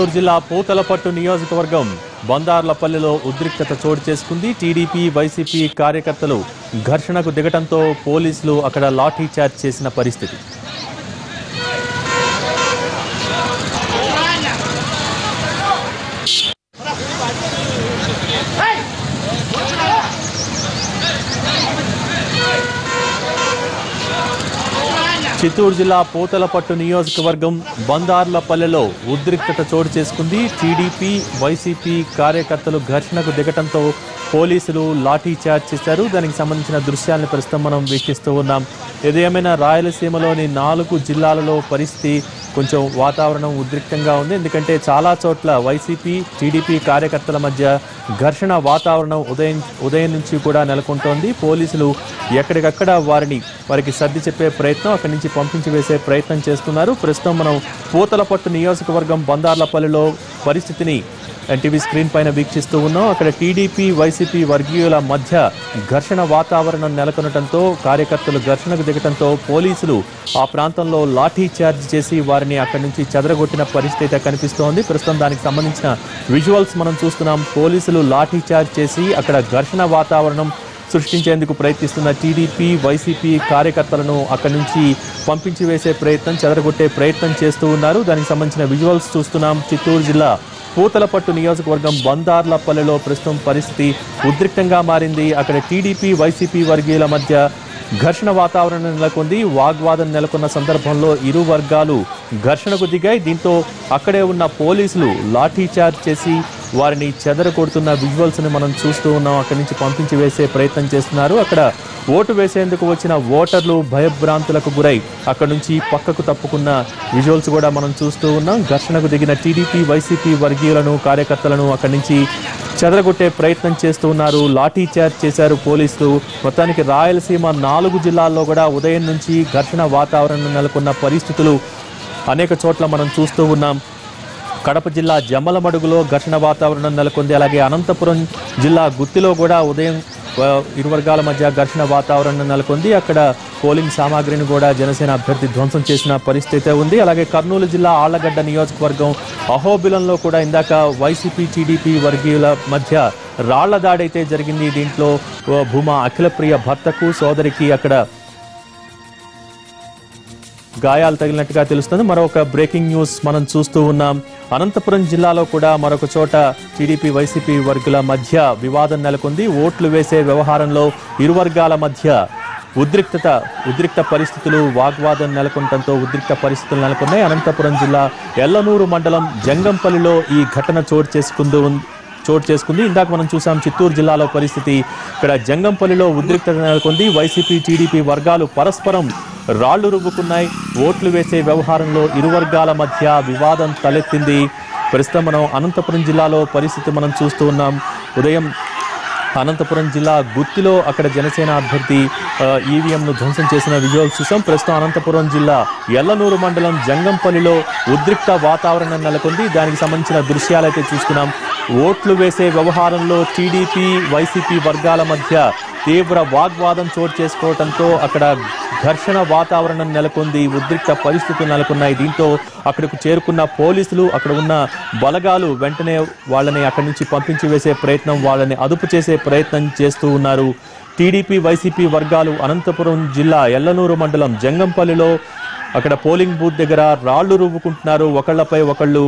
గుంటూరు జిల్లా పూతలపట్టు నియోజకవర్గం బందార్లపల్లిలో ఉద్రిక్తత చోటు చేసుకుంది. టీడీపీ వైసీపీ కార్యకర్తలు ఘర్షణకు దిగటంతో పోలీసులు అక్కడ లాఠీచార్జ్ చేసిన పరిస్థితి. చిత్తూరు జిల్లా పూతలపట్టు నియోజకవర్గం బందార్లపల్లెలో ఉద్రిక్తత చోటు చేసుకుంది. టీడీపీ వైసీపీ కార్యకర్తలు ఘర్షణకు దిగటంతో పోలీసులు లాఠీ చార్జ్ చేశారు. దానికి సంబంధించిన దృశ్యాలను ప్రస్తుతం మనం వీక్షిస్తూ ఉన్నాం. ఏదేమైనా రాయలసీమలోని నాలుగు జిల్లాలలో పరిస్థితి కొంచెం వాతావరణం ఉద్రిక్తంగా ఉంది. ఎందుకంటే చాలా చోట్ల వైసీపీ టీడీపీ కార్యకర్తల మధ్య ఘర్షణ వాతావరణం ఉదయం ఉదయం నుంచి కూడా నెలకొంటోంది. పోలీసులు ఎక్కడికక్కడ వారిని వారికి సర్ది చెప్పే ప్రయత్నం అక్కడి నుంచి పంపించి వేసే ప్రయత్నం చేస్తున్నారు. ప్రస్తుతం మనం పూతలపట్టు నియోజకవర్గం బందార్లపల్లిలో పరిస్థితిని ఎన్టీవీ స్క్రీన్ పైన వీక్షిస్తూ ఉన్నాం. అక్కడ టీడీపీ వైసీపీ వర్గీయుల మధ్య ఘర్షణ వాతావరణం నెలకొనడంతో కార్యకర్తలు ఘర్షణకు దిగటంతో పోలీసులు ఆ ప్రాంతంలో లాఠీ చార్జ్ చేసి వారిని అక్కడి నుంచి చెదరగొట్టిన పరిస్థితి అయితే కనిపిస్తోంది. ప్రస్తుతం దానికి సంబంధించిన విజువల్స్ మనం చూస్తున్నాం. పోలీసులు లాఠీ చార్జ్ చేసి అక్కడ ఘర్షణ వాతావరణం సృష్టించేందుకు ప్రయత్నిస్తున్న టీడీపీ వైసీపీ కార్యకర్తలను అక్కడి నుంచి పంపించి వేసే ప్రయత్నం చెదరగొట్టే ప్రయత్నం చేస్తూ ఉన్నారు. దానికి సంబంధించిన విజువల్స్ చూస్తున్నాం. చిత్తూరు జిల్లా పూతలపట్టు నియోజకవర్గం బందార్లపల్లెలో ప్రస్తుతం పరిస్థితి ఉద్రిక్తంగా మారింది. అక్కడ టీడీపీ వైసీపీ వర్గీయుల మధ్య ఘర్షణ వాతావరణం నెలకొంది. వాగ్వాదం నెలకొన్న సందర్భంలో ఇరు వర్గాలు ఘర్షణకు దిగాయి. దీంతో అక్కడే ఉన్న పోలీసులు లాఠీచార్జ్ చేసి వారిని చెదరగొడుతున్న కొడుతున్న విజువల్స్ని మనం చూస్తూ ఉన్నాం. అక్కడి నుంచి పంపించి వేసే ప్రయత్నం చేస్తున్నారు. అక్కడ ఓటు వేసేందుకు వచ్చిన ఓటర్లు భయభ్రాంతులకు గురై అక్కడి నుంచి పక్కకు తప్పుకున్న విజువల్స్ కూడా మనం చూస్తూ ఉన్నాం. ఘర్షణకు దిగిన టీడీపీ వైసీపీ వర్గీయులను కార్యకర్తలను అక్కడి నుంచి చెదరగొట్టే ప్రయత్నం చేస్తూ ఉన్నారు. లాఠీ చార్జ్ చేశారు పోలీసులు. మొత్తానికి రాయలసీమ నాలుగు జిల్లాల్లో కూడా ఉదయం నుంచి ఘర్షణ వాతావరణం నెలకొన్న పరిస్థితులు అనేక చోట్ల మనం చూస్తూ ఉన్నాం. కడప జిల్లా జమ్మలమడుగులో ఘర్షణ వాతావరణం నెలకొంది. అలాగే అనంతపురం జిల్లా గుత్తిలో కూడా ఉదయం ఇరు వర్గాల మధ్య ఘర్షణ వాతావరణం నెలకొంది. అక్కడ పోలింగ్ సామాగ్రిని కూడా జనసేన అభ్యర్థి ధ్వంసం చేసిన పరిస్థితి ఉంది. అలాగే కర్నూలు జిల్లా ఆళ్ళగడ్డ నియోజకవర్గం అహోబిలంలో కూడా ఇందాక వైసీపీ టీడీపీ వర్గీయుల మధ్య రాళ్ళ దాడైతే జరిగింది. దీంట్లో భూమా అఖిలప్రియ భర్తకు సోదరికి అక్కడ గాయాలు తగిలినట్టుగా తెలుస్తుంది. మరొక బ్రేకింగ్ న్యూస్ మనం చూస్తూ ఉన్నాం. అనంతపురం జిల్లాలో కూడా మరొక చోట టీడీపీ వైసీపీ వర్గుల మధ్య వివాదం నెలకొంది. ఓట్లు వేసే వ్యవహారంలో ఇరు వర్గాల మధ్య ఉద్రిక్తత ఉద్రిక్త పరిస్థితులు వాగ్వాదం నెలకొనడంతో ఉద్రిక్త పరిస్థితులు నెలకొన్నాయి. అనంతపురం జిల్లా ఎల్లనూరు మండలం జంగంపల్లిలో ఈ ఘటన చోటు చేసుకుంటూ చోటు చేసుకుంది. ఇందాక మనం చూసాం చిత్తూరు జిల్లాలో పరిస్థితి. ఇక్కడ జంగంపల్లిలో ఉద్రిక్తత నెలకొంది. వైసీపీ టీడీపీ వర్గాలు పరస్పరం రాళ్ళు రువ్వుకున్నాయి ఓట్లు వేసే వ్యవహారంలో ఇరు వర్గాల మధ్య వివాదం తలెత్తింది. ప్రస్తుతం మనం అనంతపురం జిల్లాలో పరిస్థితి మనం చూస్తూ ఉన్నాం. ఉదయం అనంతపురం జిల్లా గుత్తిలో అక్కడ జనసేన అభ్యర్థి ఈవీఎంను ధ్వంసం చేసిన విజువల్స్ చూసాం. ప్రస్తుతం అనంతపురం జిల్లా ఎల్లనూరు మండలం జంగంపల్లిలో ఉద్రిక్త వాతావరణం నెలకొంది. దానికి సంబంధించిన దృశ్యాలైతే చూసుకున్నాం. ఓట్లు వేసే వ్యవహారంలో టీడీపీ వైసీపీ వర్గాల మధ్య తీవ్ర వాగ్వాదం చోటు చేసుకోవడంతో అక్కడ ఘర్షణ వాతావరణం నెలకొంది ఉద్రిక్త పరిస్థితులు నెలకొన్నాయి. దీంతో అక్కడకు చేరుకున్న పోలీసులు అక్కడ ఉన్న బలగాలు వెంటనే వాళ్ళని అక్కడి నుంచి పంపించి వేసే ప్రయత్నం వాళ్ళని అదుపు చేసే ప్రయత్నం చేస్తూ ఉన్నారు. టీడీపీ వైసీపీ వర్గాలు అనంతపురం జిల్లా ఎల్లనూరు మండలం జంగంపల్లిలో అక్కడ పోలింగ్ బూత్ దగ్గర రాళ్ళు రువ్వుకుంటున్నారు. ఒకళ్ళపై ఒకళ్ళు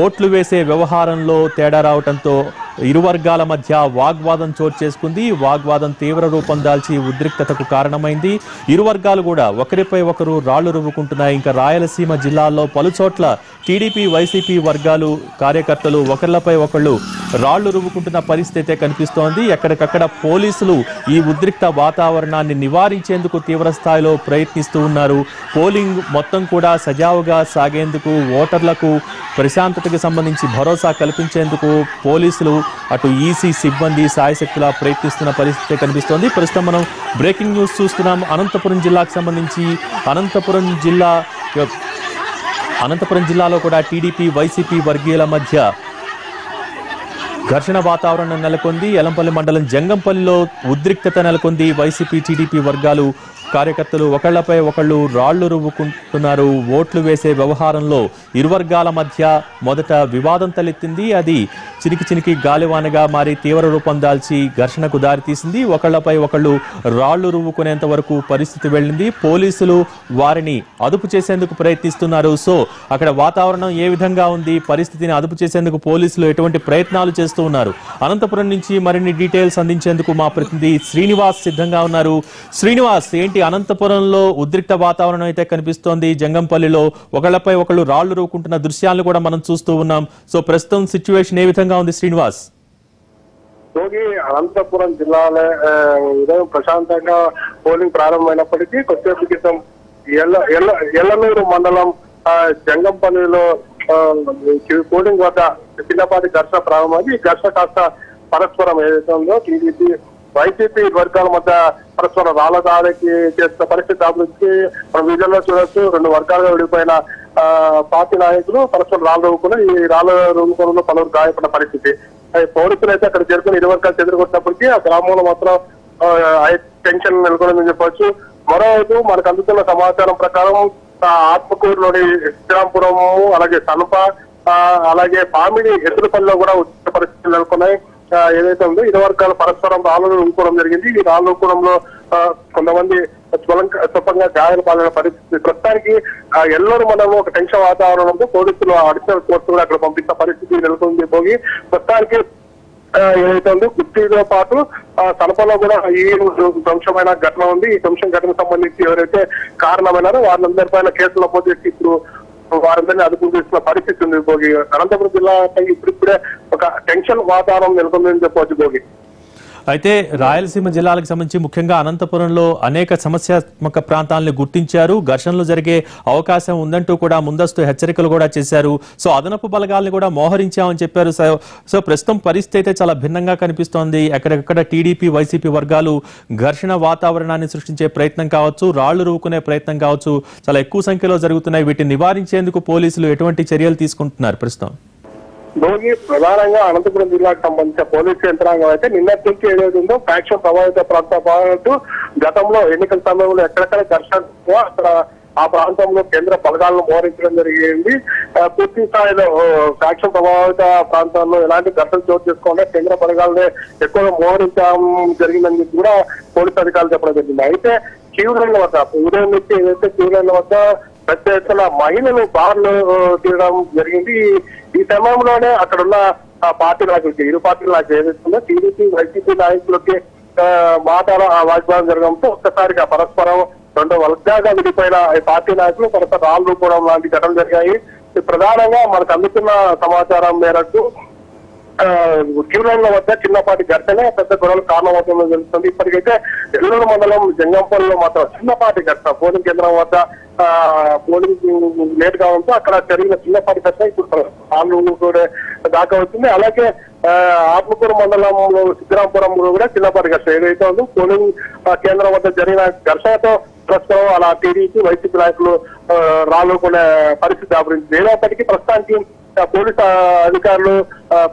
ఓట్లు వేసే వ్యవహారంలో తేడా రావడంతో ఇరు వర్గాల మధ్య వాగ్వాదం చోటు చేసుకుంది. వాగ్వాదం తీవ్ర రూపం దాల్చి ఉద్రిక్తతకు కారణమైంది. ఇరు వర్గాలు కూడా ఒకరిపై ఒకరు రాళ్ళు రువ్వుకుంటున్నాయి. ఇంకా రాయలసీమ జిల్లాల్లో పలుచోట్ల టీడీపీ వైసీపీ వర్గాలు కార్యకర్తలు ఒకరిపై ఒకళ్ళు రాళ్ళు రువ్వుకుంటున్న పరిస్థితి కనిపిస్తోంది. ఎక్కడికక్కడ పోలీసులు ఈ ఉద్రిక్త వాతావరణాన్ని నివారించేందుకు తీవ్ర స్థాయిలో ప్రయత్నిస్తూ ఉన్నారు. పోలింగ్ మొత్తం కూడా సజావుగా సాగేందుకు ఓటర్లకు ప్రశాంతతకు సంబంధించి భరోసా కల్పించేందుకు పోలీసులు అటు ఈసీ సిబ్బంది సాయశక్తులా ప్రయత్నిస్తున్న పరిస్థితి కనిపిస్తోంది. ప్రస్తుతం మనం బ్రేకింగ్ న్యూస్ చూస్తున్నాం. అనంతపురం జిల్లాకు సంబంధించి అనంతపురం జిల్లా అనంతపురం జిల్లాలో కూడా టీడీపీ వైసీపీ వర్గీయుల మధ్య ఘర్షణ వాతావరణం నెలకొంది. ఎలంపల్లి మండలం జంగంపల్లిలో ఉద్రిక్తత నెలకొంది. వైసీపీ టీడీపీ వర్గాలు కార్యకర్తలు ఒకళ్ళపై ఒకళ్ళు రాళ్ళు రువ్వుకుంటున్నారు. ఓట్లు వేసే వ్యవహారంలో ఇరువర్గాల మధ్య మొదట వివాదం తలెత్తింది. అది చినికి చినికి గాలివానగా మారి తీవ్ర రూపం దాల్చి ఘర్షణకు దారితీసింది. ఒకళ్ళపై ఒకళ్ళు రాళ్ళు రువ్వుకునేంత వరకు పరిస్థితి వెళ్ళింది. పోలీసులు వారిని అదుపు చేసేందుకు ప్రయత్నిస్తున్నారు. సో అక్కడ వాతావరణం ఏ విధంగా ఉంది? పరిస్థితిని అదుపు చేసేందుకు పోలీసులు ఎటువంటి ప్రయత్నాలు చేస్తూ ఉన్నారు? అనంతపురం నుంచి మరిన్ని డీటెయిల్స్ అందించేందుకు మా ప్రతినిధి శ్రీనివాస్ సిద్ధంగా ఉన్నారు. శ్రీనివాస్ ఏంటి అనంతపురంలో ఉద్రిక్త వాతావరణం అయితే కనిపిస్తోంది. జంగంపల్లిలో ఒకళ్ళపై ఒకళ్ళు రాళ్ళు రూకుంటున్న దృశ్యాలను కూడా మనం చూస్తూ ఉన్నాం. సో ప్రస్తుతం సిచ్యువేషన్ ఏ విధంగా ఉంది శ్రీనివాస్? యోగి అనంతపురం జిల్లాలో ఉదయం ప్రశాంతంగా పోలింగ్ ప్రారంభమైనప్పటికీ కొద్దిసేపు క్రితం ఎల్ల మండలం జంగంపల్లిలో పోలింగ్ వద్ద చిన్నపాటి ఘర్షణ ప్రారంభమైంది. ఈ ఘర్షణ కాస్త పరస్పరం ఏదైతే ఉందో టీడీపీ వైసీపీ వర్గాల మధ్య పరస్పర రాళ్ళ దాడికి చేసిన పరిస్థితి అభివృద్ధి మనం వీడియోలో చూడొచ్చు. రెండు వర్గాలుగా విడిపోయిన ఆ, పార్టీ నాయకులు పరస్పరం రాళ్ళు రవ్వుకుని ఈ రాళ్ళ రవ్వుకోవడంలో పలువురు గాయపడిన పరిస్థితి. పోలీసులు అయితే అక్కడ చేరుకుని ఇరు వర్గాలు చెదిరికొట్టినప్పటికీ ఆ గ్రామంలో మాత్రం టెన్షన్ నెలకొందని చెప్పొచ్చు మరోవైపు మనకు అందుతున్న సమాచారం ప్రకారం ఆత్మకూరులోని శ్రీరాంపురము అలాగే సనప అలాగే పామిడి ఎదురుపల్లిలో కూడా ఉచిత పరిస్థితులు నెలకొన్నాయి. ఏదైతే ఉందో ఇరు వర్గాలు పరస్పరం రాళ్ళు ఊరుకోవడం జరిగింది. ఈ రాళ్ళు ఊరుకోవడంలో కొంతమంది స్వలంక స్వల్పంగా గాయాలు పాలైన పరిస్థితి. ప్రస్తుతానికి ఆ, మనము ఒక టెన్షన్ వాతావరణంతో పోలీసులు అడిషనల్ కోర్టు కూడా అక్కడ పంపించిన పరిస్థితి నెలకొంది పోగి ప్రస్తుతానికి ఏదైతే ఉందో కుర్చీతో పాటు ఆ, తలపలో కూడా ఈ ధ్వంసమైన ఘటన ఉంది. ఈ ధ్వంసం ఘటనకు సంబంధించి ఎవరైతే కారణమైనారో వారందరిపైన కేసులు నమోదు చేసి ఇప్పుడు వారందరినీ అదుపు చేసిన పరిస్థితి ఉంది భోగి. అనంతపురం జిల్లాపై ఇప్పుడిప్పుడే ఒక టెన్షన్ వాతావరణం నెలకొందని చెప్పవచ్చు భోగి. అయితే రాయలసీమ జిల్లాలకు సంబంధించి ముఖ్యంగా అనంతపురంలో అనేక సమస్యాత్మక ప్రాంతాలను గుర్తించారు. ఘర్షణలు జరిగే అవకాశం ఉందంటూ కూడా ముందస్తు హెచ్చరికలు కూడా చేశారు. సో అదనపు బలగాల్ని కూడా మోహరించామని చెప్పారు. సో సో ప్రస్తుతం పరిస్థితి అయితే చాలా భిన్నంగా కనిపిస్తోంది. ఎక్కడెక్కడ టీడీపీ వైసీపీ వర్గాలు ఘర్షణ వాతావరణాన్ని సృష్టించే ప్రయత్నం కావచ్చు రాళ్ళు రూకునే ప్రయత్నం కావచ్చు చాలా ఎక్కువ సంఖ్యలో జరుగుతున్నాయి. వీటిని నివారించేందుకు పోలీసులు ఎటువంటి చర్యలు తీసుకుంటున్నారు ప్రస్తుతం? భోగి ప్రధానంగా అనంతపురం జిల్లాకు సంబంధించిన పోలీసు యంత్రాంగం అయితే నిన్నటి నుంచి ఏదైతే ఉందో ఫ్యాక్షన్ ప్రభావిత ప్రాంతం పాటు గతంలో ఎన్నికల సమయంలో ఎక్కడెక్కడ ఘర్షణ అక్కడ ఆ ప్రాంతంలో కేంద్ర బలగాలను మోహరించడం జరిగింది. పూర్తి స్థాయిలో ఫ్యాక్షన్ ప్రభావిత ప్రాంతాల్లో ఎలాంటి ఘర్షణ చోటు చేసుకోకుండా కేంద్ర బలగాలనే ఎక్కువగా మోహరించడం జరిగిందని కూడా పోలీసు అధికారులు చెప్పడం జరిగింది. అయితే క్యూ లైన్ల వద్ద ఉదయం నుంచి ఏదైతే క్యూ లైన్ల వద్ద పెద్ద ఎత్తున మహిళలు బార్లు తీయడం జరిగింది. ఈ- సమయంలోనే అక్కడున్న ఆ పార్టీ నాయకులకి ఇరు పార్టీల నాకు ఏదైతుందో టీడీపీ వైసీపీ నాయకులకి మాటల ఆ జరగడంతో ఒక్కసారిగా పరస్పరం రెండు వర్గాగా విడిపోయిన పార్టీ నాయకులు పరస్పరం రాళ్ళు రూపడం లాంటి ఘటనలు జరిగాయి. ప్రధానంగా మనకు అందుతున్న సమాచారం మేరకు క్యూలైన్ల వద్ద చిన్నపాటి ఘర్షణ పెద్ద గొడవలు కారణమవుతుందని తెలుస్తుంది. ఇప్పటికైతే ఎల్లూరు మండలం జంగంపల్లిలో మాత్రం చిన్నపాటి ఘటన పోలింగ్ కేంద్రం వద్ద పోలింగ్ లేట్ కావడంతో అక్కడ జరిగిన చిన్నపాటి ఘర్షణ ఇప్పుడు ఆలూరు కూడా దాకా వచ్చింది. అలాగే ఆత్మకూరు మండలంలో సిద్ధిరాంపురంలో కూడా చిన్నపాటి ఘర్షణ ఏదైతే ఉందో పోలింగ్ కేంద్రం వద్ద జరిగిన ఘర్షణతో ప్రస్తుతం అలా టీడీపీ వైసీపీ నాయకులు రాలోకునే పరిస్థితి ఆవరించింది ఏదైనప్పటికీ ప్రస్తుతానికి పోలీస్ అధికారులు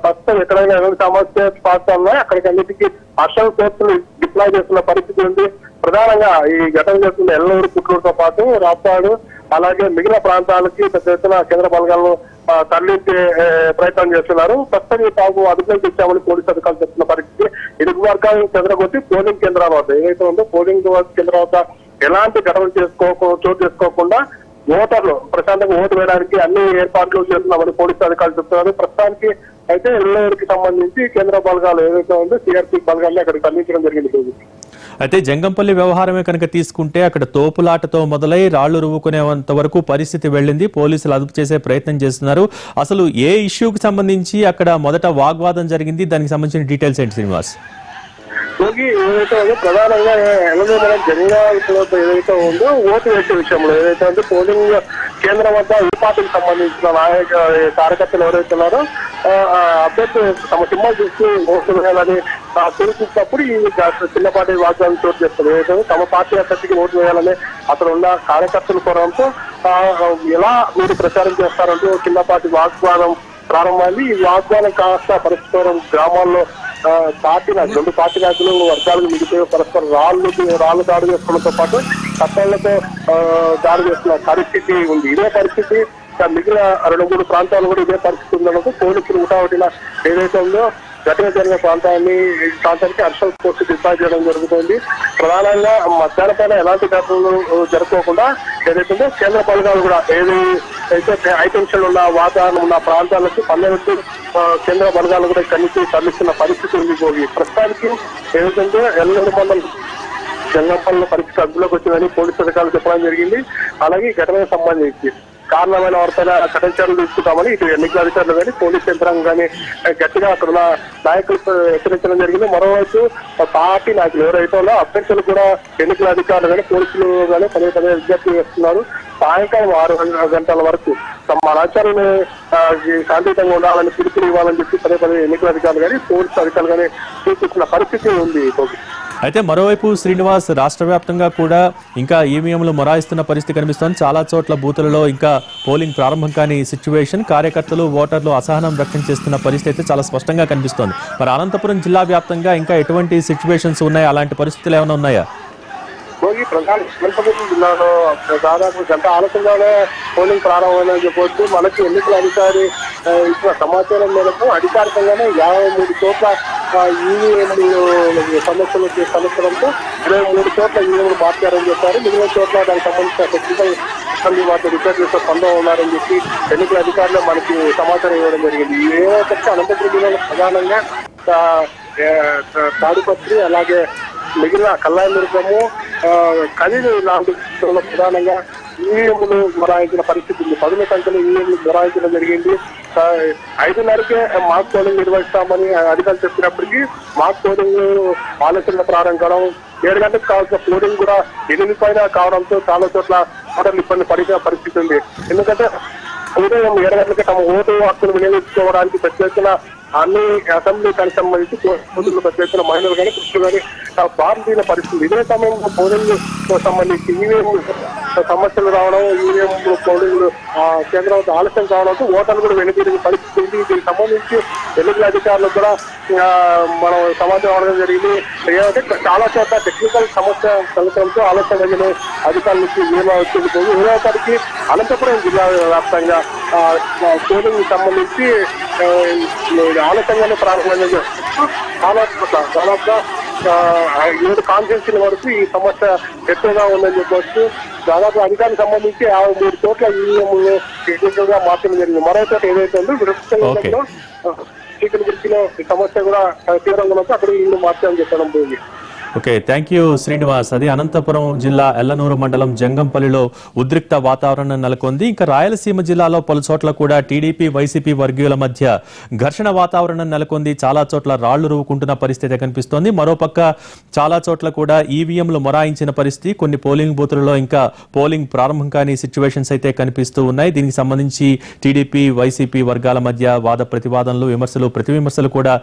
ప్రస్తుతం ఎక్కడైనా ఎలాంటి సమస్య పాస్తాల్లో అక్కడికి అన్నిటికీ హర్షం ఫోర్సులు డిప్లాయ్ చేస్తున్న పరిస్థితి ఉంది. ప్రధానంగా ఈ ఘటన చేస్తున్న ఎల్లూరు పుట్టూరుతో పాటు రాప్తాడు అలాగే మిగిలిన ప్రాంతాలకి పెద్ద ఎత్తున కేంద్ర బలగాలను తరలించే ప్రయత్నం చేస్తున్నారు. ప్రస్తుతం ఈ తాగు అదుపులోకి తెచ్చామని పోలీసు అధికారులు చెప్తున్న పరిస్థితి. ఇరుగు వర్గాలను చెదరగొట్టి పోలింగ్ కేంద్రాల వద్ద ఏదైతే ఉందో పోలింగ్ కేంద్రాల వద్ద ఎలాంటి ఘటనలు చేసుకో చోటు చేసుకోకుండా ఓటర్లు ప్రశాంతంగా ఓటు వేయడానికి అన్ని ఏర్పాట్లు చేస్తున్నామని పోలీసు అధికారులు చెప్తున్నారు. ప్రస్తుతానికి అయితే ఎల్లూరుకి సంబంధించి కేంద్ర బలగాలు ఏదైతే ఉందో సిఆర్పీ బలగాల్ని అక్కడికి తరలించడం జరిగింది. అయితే జంగంపల్లి వ్యవహారమే కనుక తీసుకుంటే అక్కడ తోపులాటతో మొదలై రాళ్ళు రువ్వుకునేంత వరకు పరిస్థితి వెళ్ళింది. పోలీసులు అదుపు చేసే ప్రయత్నం చేస్తున్నారు. అసలు ఏ ఇష్యూకి సంబంధించి అక్కడ మొదట వాగ్వాదం జరిగింది? దానికి సంబంధించిన డీటెయిల్స్ ఏంటి శ్రీనివాస్? ప్రధానంగా ఎలాగో విషయంలో ఏదైతే ఉందో ఓటు వేసే విషయంలో ఏదైతే అంటే పోలింగ్ కేంద్రం వద్ద ఈ పార్టీకి సంబంధించిన నాయక కార్యకర్తలు ఎవరైతే ఉన్నారో అభ్యర్థి తమ సినిమాలు చూసి ఓటు వేయాలని ఆ, ఈ చిన్నపాటి వాగ్దానం చోటు చేస్తారు ఏదైతే తమ పార్టీ అభ్యర్థికి ఓటు వేయాలని అక్కడ ఉన్న కార్యకర్తలు కోరడంతో ఎలా మీరు ప్రచారం చేస్తారంటూ చిన్నపాటి వాగ్వాదం ప్రారంభమైంది. ఈ వాగ్వాదం కాస్త పరస్పరం గ్రామాల్లో పార్టీ నాయకులు రెండు పార్టీ నాయకులు వర్గాలకు మిగిలిపోయి పరస్పరం రాళ్ళు రాళ్ళు దాడి చేసుకోవడంతో పాటు చట్టాలతో దాడి చేస్తున్న పరిస్థితి ఉంది. ఇదే పరిస్థితి మిగిలిన రెండు మూడు ప్రాంతాలు కూడా ఇదే పరిస్థితి ఉండడంతో పోలీసులు ఉటావటిన ఏదైతే ఉందో ఘటన జరిగిన ప్రాంతాన్ని ఈ ప్రాంతానికి హర్షల్ పోస్ట్ డిశ్చార్జ్ చేయడం జరుగుతుంది. ప్రధానంగా మధ్యాహ్న పైన ఎలాంటి ఘటనలు జరుపుకోకుండా ఏదైతే కేంద్ర బలగాలు కూడా ఏది అయితే హై ఉన్న వాతావరణం ఉన్న ప్రాంతాలకు పన్నెండు కేంద్ర బలగాలు కూడా ఇక్కడి నుంచి తరలిస్తున్న పరిస్థితి ఉంది భోగి. ప్రస్తుతానికి ఏదైతే ఎల్లూరు మండలం జంగంపల్లి పరిస్థితి అదుపులోకి వచ్చిందని పోలీసు అధికారులు చెప్పడం జరిగింది. అలాగే ఘటనకు సంబంధించి కారణమైన వారిపైన కఠిన చర్యలు తీసుకుంటామని ఇటు ఎన్నికల అధికారులు కానీ పోలీస్ యంత్రాంగం కానీ గట్టిగా అక్కడ ఉన్న నాయకులకు హెచ్చరించడం జరిగింది మరోవైపు పార్టీ నాయకులు ఎవరైతే ఉన్నారో అభ్యర్థులు కూడా ఎన్నికల అధికారులు కానీ పోలీసులు కానీ పదే పదే విజ్ఞప్తి చేస్తున్నారు సాయంకాలం ఆరు గంటల వరకు తమ ఆచారాన్ని శాంతియుతంగా ఉండాలని పిలుపులు ఇవ్వాలని చెప్పి పదే పదే ఎన్నికల అధికారులు కానీ పోలీసు అధికారులు కానీ సూచిస్తున్న పరిస్థితి ఉంది గోపి. అయితే మరోవైపు శ్రీనివాస్ రాష్ట్ర వ్యాప్తంగా కూడా ఇంకా ఈవీఎంలు మొరాయిస్తున్న పరిస్థితి కనిపిస్తోంది. చాలా చోట్ల బూతులలో ఇంకా పోలింగ్ ప్రారంభం కాని సిచ్యువేషన్. కార్యకర్తలు ఓటర్లు అసహనం వ్యక్తం చేస్తున్న పరిస్థితి అయితే చాలా స్పష్టంగా కనిపిస్తోంది. మరి అనంతపురం జిల్లా వ్యాప్తంగా ఇంకా ఎటువంటి సిచ్యువేషన్స్ ఉన్నాయి? అలాంటి పరిస్థితులు ఏమైనా ఉన్నాయా? భోగి ప్రధాన అనంతపురం జిల్లాలో దాదాపు గంట ఆలస్యంగానే పోలింగ్ ప్రారంభమైందని చెప్పవచ్చు మనకి ఎన్నికల అధికారి ఇచ్చిన సమాచారం మేరకు అధికారికంగానే యాభై మూడు చోట్ల ఈవీఎంలు సమస్యలు సమస్యలతో ఇరవై మూడు చోట్ల ఈవీఎంలు మార్చారని చెప్పారు. మిగిలిన చోట్ల దానికి సంబంధించిన టెక్నికల్ సిబ్బంది వాటిని రిపేర్ చేసే పనిలో ఉన్నారని చెప్పి ఎన్నికల అధికారులు మనకి సమాచారం ఇవ్వడం జరిగింది. ఏమైతే అనంతపురం జిల్లాలో ప్రధానంగా ఆ, తాడిపత్రి అలాగే మిగిలిన కల్లాయి మిరకము ఖరీదు లాంటి ప్రధానంగా ఈఎంలు మొరాయించిన పరిస్థితి ఉంది. పదుల సంఖ్యలో ఈవీఎంలు మొరాయించడం జరిగింది. ఐదున్నరకే మాక్ పోలింగ్ నిర్వహిస్తామని అధికారులు చెప్పినప్పటికీ మాక్ పోలింగ్ ఆలస్యంగా ప్రారంభం ఏడు గంటలకు కావాల్సిన పోలింగ్ కూడా ఎనిమిది పైన కావడంతో చాలా చోట్ల ఓటర్లు ఇబ్బంది పడిన పరిస్థితి ఉంది. ఎందుకంటే ఉదయం ఏడు గంటలకి తమ ఓటు హక్కును వినియోగించుకోవడానికి పెద్ద అన్ని అసెంబ్లీ సంబంధించి పోలీసులు పెద్ద మహిళలు కానీ పురుషులు కానీ బాధిన పరిస్థితి. ఇదే సమయంలో పోలింగ్ సంబంధించి ఈవీఎం సమస్యలు రావడం ఈవీఎం పోలింగ్ కేంద్రం ఆలస్యం కావడంతో ఓటర్లు కూడా వెనుతిరిగి పరిస్థితి ఉంది. దీనికి సంబంధించి ఎన్నికల అధికారులు కూడా మనం సమాచారం అవడం జరిగింది. ఏమంటే చాలా చోట్ల టెక్నికల్ సమస్య కలగడంతో ఆలస్యం జరిగిన అధికారుల నుంచి ఏమవుతుంది ఇరవై తారీఖు అనంతపురం జిల్లా వ్యాప్తంగా ఆ, ఆ, పోలింగ్ సంబంధించి ఆ, ఆలస్యంగానే చోట్ల దాదాపుగా ఆ, ఏడు కాన్ఫరెన్స్ల వరకు ఈ సమస్య ఎక్కువగా ఉందని చెప్పవచ్చు దాదాపు అధికారులకు సంబంధించి యాభై మూడు చోట్ల ఈవీఎంలు ఎక్కువగా మార్చడం జరిగింది. మరో చోట ఏదైతే ఉందో. విరుద్ధంగా చీకటి గుర్తిలో ఈ సమస్య కూడా తీవ్రంగా ఉన్నప్పుడు అక్కడ ఇల్లు మార్చాలని చెప్పడం పోయింది ఓకే థ్యాంక్ యూ శ్రీనివాస్. అది అనంతపురం జిల్లా ఎల్లనూరు మండలం జంగంపల్లిలో ఉద్రిక్త వాతావరణం నెలకొంది. ఇంకా రాయలసీమ జిల్లాలో పలు చోట్ల కూడా టీడీపీ వైసీపీ వర్గీయుల మధ్య ఘర్షణ వాతావరణం నెలకొంది. చాలా చోట్ల రాళ్ళు రువ్వుకుంటున్న పరిస్థితి కనిపిస్తోంది. మరోపక్క చాలా చోట్ల కూడా ఈవీఎంలు మొరాయించిన పరిస్థితి. కొన్ని పోలింగ్ బూతులలో ఇంకా పోలింగ్ ప్రారంభం కాని సిచ్యువేషన్స్ అయితే కనిపిస్తూ ఉన్నాయి. దీనికి సంబంధించి టీడీపీ వైసీపీ వర్గాల మధ్య వాద ప్రతివాదనలు విమర్శలు ప్రతివిమర్శలు కూడా